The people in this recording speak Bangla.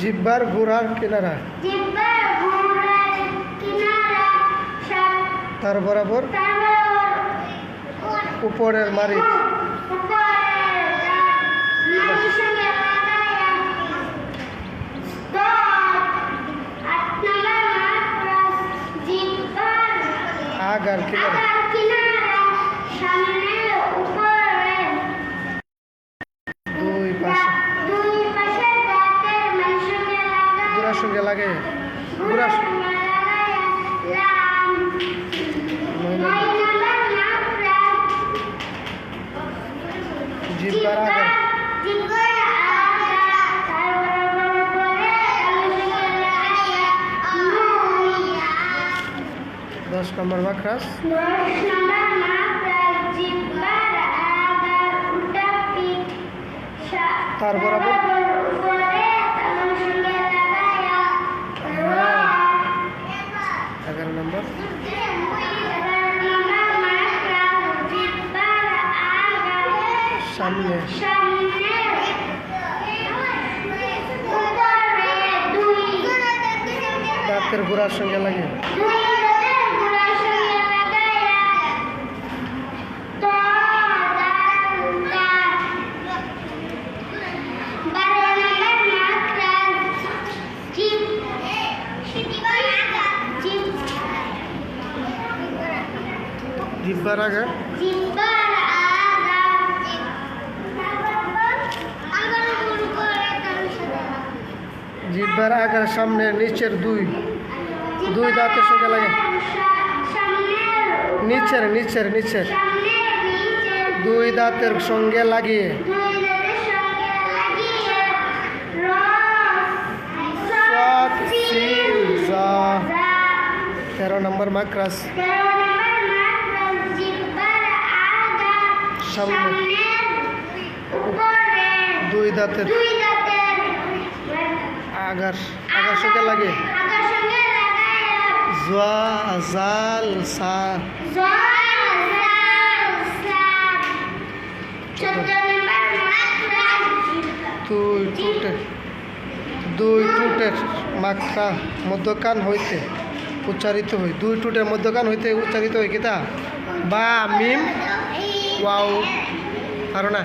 জিব্বার গুড়ার কিনারা। ঘোড়ার কিনারা তার বরাবর উপরের মারি উপরের দাঁত তালুর সঙ্গে লাগাইয়া মুইয়া দশ নম্বর মাখরাস দশ নম্বর মাকড়াস জিব্বার আগার উল্টা পিঠ সা- তার বরাবর? সামনে। দাঁতের গুড়ার সঙ্গে লাগে। জিব্বার আগার জিব্বার আগা আবার করে তার সাথে জিব্বার আগার সামনে, নিচের দুই। দুই দাঁতের সঙ্গে লাগে নিচের নিচের নিচের। দুই দাঁতের সঙ্গে লাগিয়ে। তেরো নম্বর মাকরাস সামনে। দুই দাঁতের আগার আগার সঙ্গে লাগে? জাল সা দুই টুটের দুই টুটের মাখা মধ্যকান হইতে উচ্চারিত হই। দুই টুটের মধ্যকান হইতে উচ্চারিত হই কিতা? বা মিম? ওয়াও। পারো না?